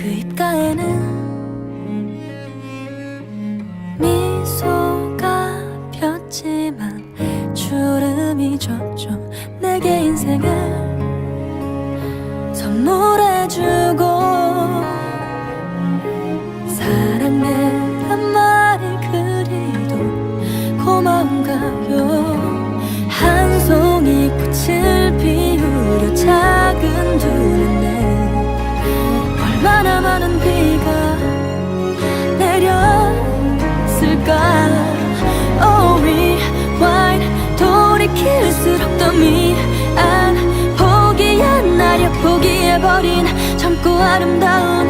그 입가에는 미소가 폈지만 주름이 졌죠 내게 인생을 선물해주고 사랑해란 말이 그리도 고마운가 미안. 포기야 나려 포기해버린 젊고 아름다운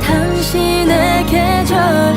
당신의 계절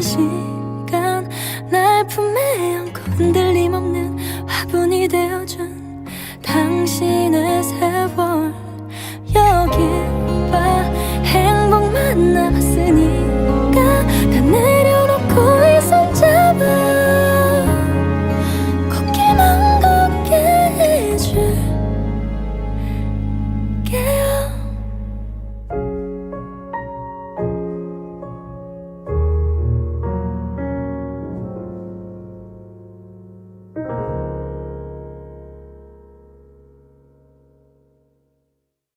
지나간 시간 날 품에 안고 흔들림 없는 화분이 되어준 당신의 세월. 여길 봐 행복만 남았어.